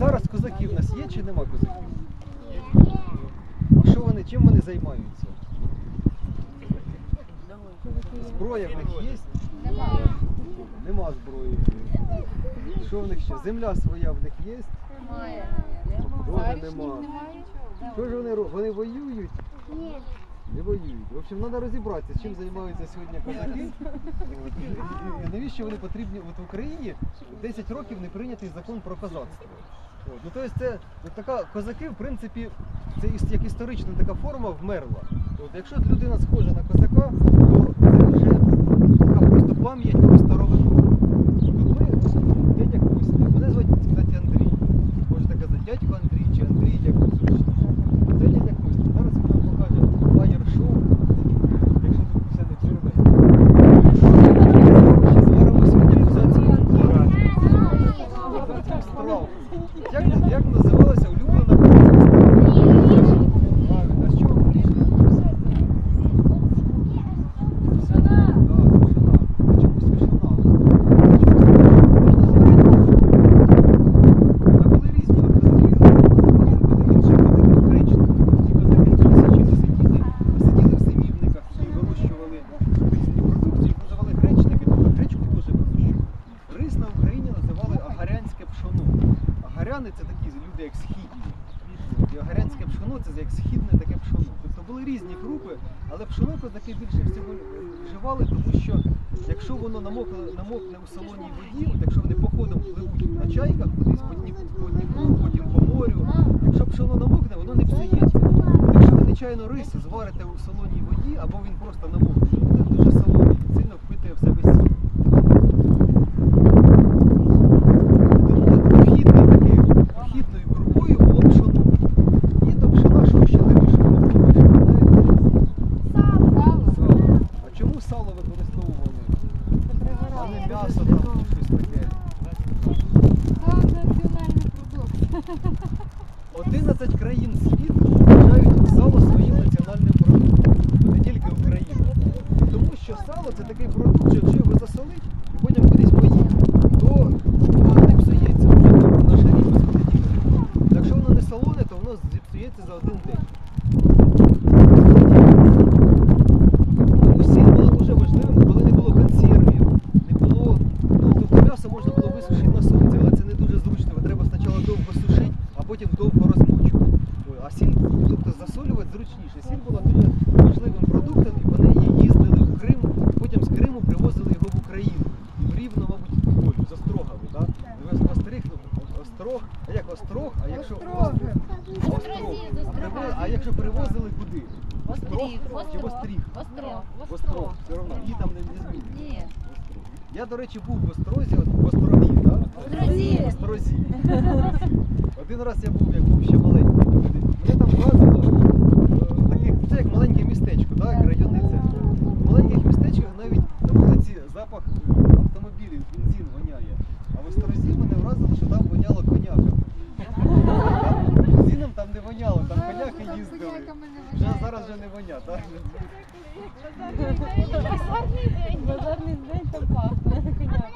Зараз козаків у нас є чи нема козаків? А що вони, чим вони займаються? Зброя в них є? Нема зброї. Що в них ще? Земля своя в них є? Тоже нема. Що ж вони роблять? Вони воюють? Ні. Не воюють. В общем, треба розібратися, чим займаються сьогодні козаки. От, і навіщо вони потрібні? От в Україні 10 років не прийнятий закон про козацтво. От, ну, тобто це от така козаки, в принципі, це як історична така форма вмерла. От, якщо людина схожа на козака, Як, як називалася улюблена козацька страва? Правильно, а з чого хліб? Да, пшена. А чомусь пшена. Можна зварити а були різні от козаки, були інші козаки гречники. Ті козаки тисячі не сиділи, а сиділи в зимівниках і вирощували різні продукції, називали гречники, тобто гречку теж вирощували. Рис на Україні називали агарянське пшоно. Агаряни це такі люди, як східні. І агарянське пшоно це як східне таке пшоно. Тобто були різні групи, але пшоно козаки більше всього вживали, тому що якщо воно намокне, намокне у солоній воді, якщо вони походом пливуть на чайках кудись по Дніпру, потім по морю, якщо пшоно намокне, воно не псується. Якщо ви нечайно рис зварите у солоній воді, або він просто намокне, він буде дуже солоний, він сильно впитує в себе сіль. Тому от похідною такою похідною крупою було пшоно. І до пшона що ще таке що було пшено, Сало. А чому сало використовували? А не м'ясо там щось таке. 11 країн світу вважають сало своїм національним продуктом. Не тільки Україна. Тому що сало це такий продукт, що якщо його засолить і потім кудись поїхати, то воно не псується, вже то наша ріба сходить. Якщо воно не солоне, то воно зіпсується за один день. Тому сіль була дуже важливим, коли не було консервів, не було. Ну, тобто м'ясо можна було висушити на сонці, але це не дуже зручно. Його Треба спочатку довго сушити, а потім довго розмочувати. Ой, А сіль, тобто зручніше. Сіль була дуже важливим продуктом, і по неї їздили в Крим, потім з Криму привозили його в Україну. В Рівно, мабуть, ой, з Острогами, так? Да? Остриг, ну, Острог, а як Острог, а якщо Острог? Острог. А, а якщо привозили куди? Острог чи Остріг? Острог. Острог, все одно. І там не. Ні. Я, до речі, був в Острозі, от в Острозі, так? Острозі. В Острозі. Один раз я був, як був ще маленький. Вже зараз вже не воня, так? Базарний день. Базарний день там пахне, коняк.